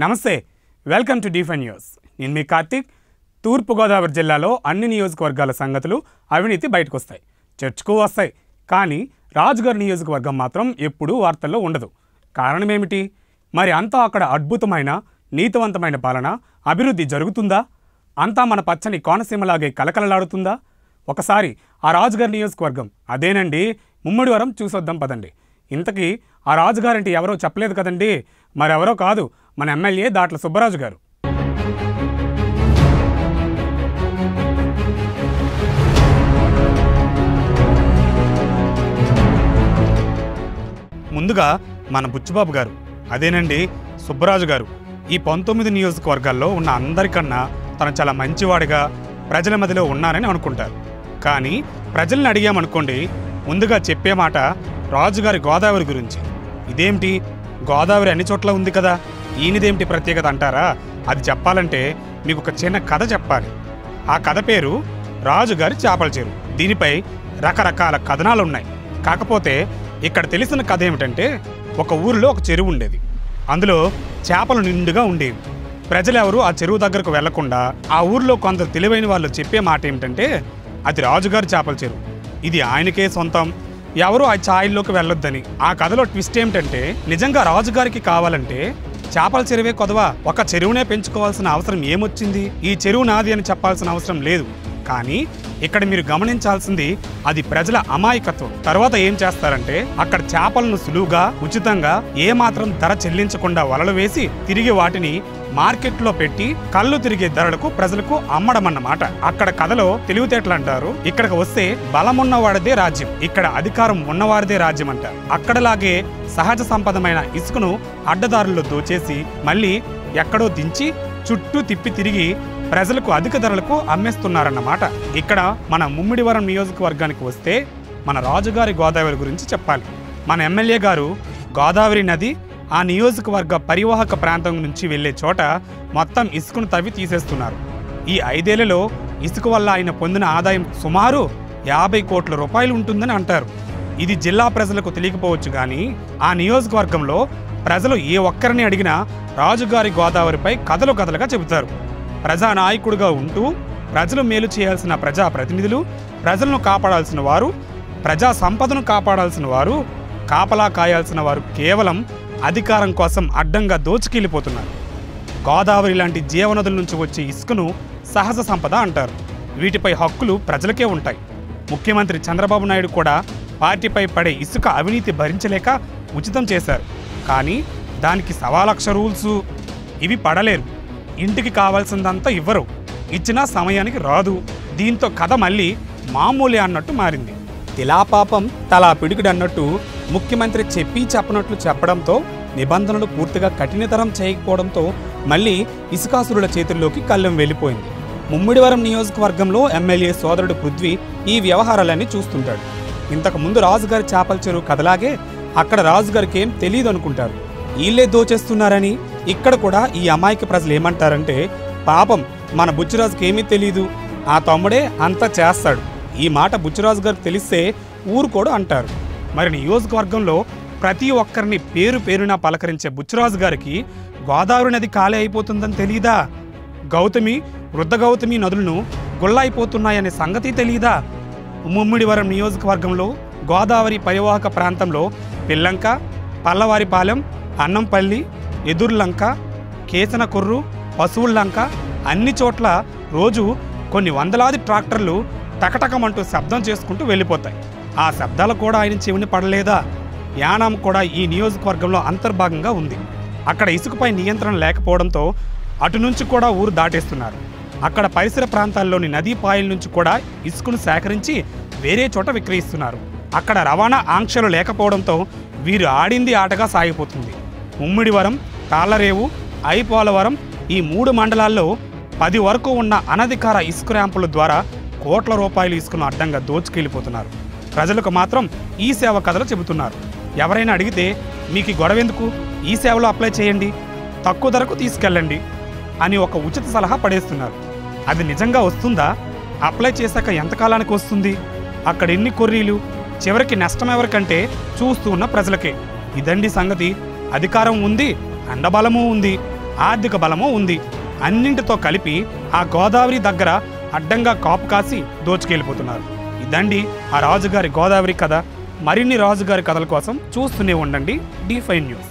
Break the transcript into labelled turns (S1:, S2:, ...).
S1: నమస్తే welcome to డిఫెన్ news. నేను మీ కార్తీక్. తూర్పుగోదావరి జిల్లాలో అన్ని నియోజకవర్గాల సంగతులు అవినీతి బయటకు వస్తాయి చర్చకు వస్తాయి. కానీ రాజుగారి నియోజకవర్గం మాత్రం ఎప్పుడూ వార్తల్లో ఉండదు. కారణం ఏమిటి మరి అంతా అక్కడ అద్భుతమైన నీతివంతమైన పాలన అభివృద్ధి జరుగుతుందా? అంతా మన పచ్చని కోనసీమలాగే కలకలలాడుతుందా? ఒకసారి ఆ రాజుగారి నియోజకవర్గం అదేనండి ముమ్మడివరం చూసొద్దాం పదండి. ఇంతకీ ఆ రాజుగారంటే ఎవరో చెప్పలేదు కదండి మరెవరో కాదు మన ఎమ్మెల్యే దాట్ల సుబ్బరాజు గారు. ముందుగా మన బుచ్చుబాబు గారు అదేనండి సుబ్బరాజు గారు. ఈ పంతొమ్మిది నియోజకవర్గాల్లో ఉన్న అందరికన్నా తను చాలా మంచివాడిగా ప్రజల మధ్యలో ఉన్నారని అనుకుంటారు. కానీ ప్రజల్ని అడిగామనుకోండి ముందుగా చెప్పే మాట రాజుగారి గోదావరి గురించి. ఇదేమిటి? గోదావరి అన్ని చోట్ల ఉంది కదా. ఈయనదేమిటి ప్రత్యేకత అంటారా? అది చెప్పాలంటే మీకు ఒక చిన్న కథ చెప్పాలి. ఆ కథ పేరు రాజుగారి చేపల చెరువు దీనిపై రకరకాల కథనాలు ఉన్నాయి కాకపోతే ఇక్కడ తెలిసిన కథ ఏమిటంటే ఒక ఊరిలో ఒక చెరువు ఉండేది. అందులో చేపలు నిండుగా ఉండేవి. ప్రజలెవరూ ఆ చెరువు దగ్గరకు వెళ్ళకుండా ఆ ఊర్లో కొందరు తెలివైన వాళ్ళు చెప్పే మాట ఏమిటంటే అది రాజుగారి చేపల చెరువు ఇది ఆయనకే సొంతం. ఎవరు ఆ ఛాయల్లోకి వెళ్ళొద్దని. ఆ కథలో ట్విస్ట్ ఏమిటంటే నిజంగా రాజుగారికి కావాలంటే చేపల చెరువే కొదవా. ఒక చెరువునే పెంచుకోవాల్సిన అవసరం ఏమొచ్చింది? ఈ చెరువు నాది అని చెప్పాల్సిన అవసరం లేదు. కానీ ఇక్కడ మీరు గమనించాల్సింది అది ప్రజల అమాయకత్వం. తర్వాత ఏం చేస్తారంటే అక్కడ చేపలను సులువుగా ఉచితంగా ఏ మాత్రం ధర చెల్లించకుండా వలలు వేసి తిరిగి వాటిని మార్కెట్లో పెట్టి కళ్ళు తిరిగే ధరలకు ప్రజలకు అమ్మడమన్నమాట. అక్కడ కథలో తెలివితేటలు అంటారు ఇక్కడికి వస్తే బలమున్నవాడిదే రాజ్యం ఇక్కడ అధికారం ఉన్నవారిదే రాజ్యం అంటారు అక్కడలాగే సహజ సంపదమైన ఇసుకను అడ్డదారుల్లో దోచేసి మళ్ళీ ఎక్కడో దించి చుట్టూ తిప్పి తిరిగి ప్రజలకు అధిక ధరలకు అమ్మేస్తున్నారన్నమాట. ఇక్కడ మన ముమ్మిడివరం నియోజకవర్గానికి వస్తే మన రాజుగారి గోదావరి గురించి చెప్పాలి. మన ఎమ్మెల్యే గారు గోదావరి నది ఆ నియోజకవర్గ పరివాహక ప్రాంతం నుంచి వెళ్ళే చోట మొత్తం ఇసుకను తవ్వి తీసేస్తున్నారు. ఈ ఐదేళ్ళలో ఇసుక వల్ల ఆయన పొందిన ఆదాయం సుమారు యాభై కోట్ల రూపాయలు ఉంటుందని అంటారు. ఇది జిల్లా ప్రజలకు తెలియకపోవచ్చు కానీ ఆ నియోజకవర్గంలో ప్రజలు ఏ ఒక్కరిని అడిగినా రాజుగారి గోదావరిపై కథలు కథలుగా చెబుతారు. ప్రజా నాయకుడిగా ఉంటూ ప్రజలు మేలు చేయాల్సిన ప్రజా ప్రతినిధులు ప్రజలను కాపాడాల్సిన వారు ప్రజా సంపదను కాపాడాల్సిన వారు కాపలా కాయాల్సిన వారు కేవలం అధికారం కోసం అడ్డంగా దోచుకెళ్ళిపోతున్నారు. గోదావరి లాంటి జీవనదుల నుంచి వచ్చే ఇసుకను సహజ సంపద అంటారు. వీటిపై హక్కులు ప్రజలకే ఉంటాయి. ముఖ్యమంత్రి చంద్రబాబు నాయుడు కూడా పార్టీపై పడే ఇసుక అవినీతి భరించలేక ఉచితం చేశారు. కానీ దానికి సవా లక్ష రూల్స్ ఇవి పడలేరు. ఇంటికి కావాల్సిందంతా ఇవ్వరు. ఇచ్చిన సమయానికి రాదు. దీంతో కథ మళ్ళీ మామూలే అన్నట్టు మారింది. తిలాపాపం తలా పిడికిడు అన్నట్టు ముఖ్యమంత్రి చెప్పి చెప్పనట్లు చెప్పడంతో నిబంధనలు పూర్తిగా కఠినతరం చేయకపోవడంతో మళ్ళీ ఇసుకాసురుల చేతుల్లోకి కళ్ళెం వెళ్ళిపోయింది. ముమ్మిడివరం నియోజకవర్గంలో ఎమ్మెల్యే సోదరుడు పృథ్వీ ఈ వ్యవహారాలన్నీ చూస్తుంటాడు. ఇంతకు ముందు రాజుగారి చేపల చెరువు కథలాగే అక్కడ రాజుగారికి ఏం తెలియదు అనుకుంటారు వీళ్ళే దోచేస్తున్నారని ఇక్కడ కూడా ఈ అమాయక ప్రజలు ఏమంటారంటే పాపం మన బుచ్చిరాజుకి ఏమీ తెలియదు ఆ తమ్ముడే అంతా చేస్తాడు. ఈ మాట బుచ్చిరాజు గారికి తెలిస్తే ఊరుకోడు అంటారు. మరి నియోజకవర్గంలో ప్రతి ఒక్కరిని పేరు పేరున పలకరించే బుచ్చిరాజు గారికి గోదావరి నది ఖాళీ అయిపోతుందని తెలియదా గౌతమి వృద్ధ గౌతమి నదులను గుళ్ళైపోతున్నాయనే సంగతి తెలియదా ముమ్మిడివరం నియోజకవర్గంలో గోదావరి పరివాహక ప్రాంతంలో పిల్లంక పల్లవారిపాలెం అన్నంపల్లి ఎదుర్లంక కేసన కొర్రు పశువుల్లంక అన్ని చోట్ల రోజు కొన్ని వందలాది ట్రాక్టర్లు టకటకమంటూ శబ్దం చేసుకుంటూ వెళ్ళిపోతాయి. ఆ శబ్దాలు కూడా ఆయన చెవిని పడలేదా? యానాం కూడా ఈ నియోజకవర్గంలో అంతర్భాగంగా ఉంది. అక్కడ ఇసుకపై నియంత్రణ లేకపోవడంతో అటు నుంచి కూడా ఊరు దాటేస్తున్నారు. అక్కడ పరిసర ప్రాంతాల్లోని నదీ పాయల నుంచి కూడా ఇసుకను సేకరించి వేరే చోట విక్రయిస్తున్నారు. అక్కడ రవాణా ఆంక్షలు లేకపోవడంతో వీరు ఆడింది ఆటగా సాగిపోతుంది. ముమ్మిడివరం తాళ్ళరేవు ఐపోలవరం ఈ మూడు మండలాల్లో పది వరకు ఉన్న అనధికార ఇసుక ర్యాంపుల ద్వారా కోట్ల రూపాయలు ఇసుకను అడ్డంగా దోచుకెళ్ళిపోతున్నారు. ప్రజలకు మాత్రం ఈ సేవ కథలు చెబుతున్నారు. ఎవరైనా అడిగితే మీకు గొడవ ఎందుకు? ఈ సేవలో అప్లై చేయండి. తక్కువ ధరకు తీసుకెళ్ళండి అని ఒక ఉచిత సలహా పడేస్తున్నారు. అది నిజంగా వస్తుందా? అప్లై చేశాక ఎంతకాలానికి వస్తుంది? అక్కడ ఎన్ని కొర్రీలు? చివరికి నష్టం ఎవరికంటే చూస్తూ ఉన్న ప్రజలకే. ఇదండి సంగతి. అధికారం ఉంది అండబలము ఉంది ఆర్థిక బలము ఉంది. అన్నింటితో కలిపి ఆ గోదావరి దగ్గర అడ్డంగా కాపు కాసి దోచుకెళ్ళిపోతున్నారు. ఇదండి ఆ రాజుగారి గోదావరి కథ. మరిన్ని రాజుగారి కథల కోసం చూస్తూనే ఉండండి డి ఫైవ్ న్యూస్.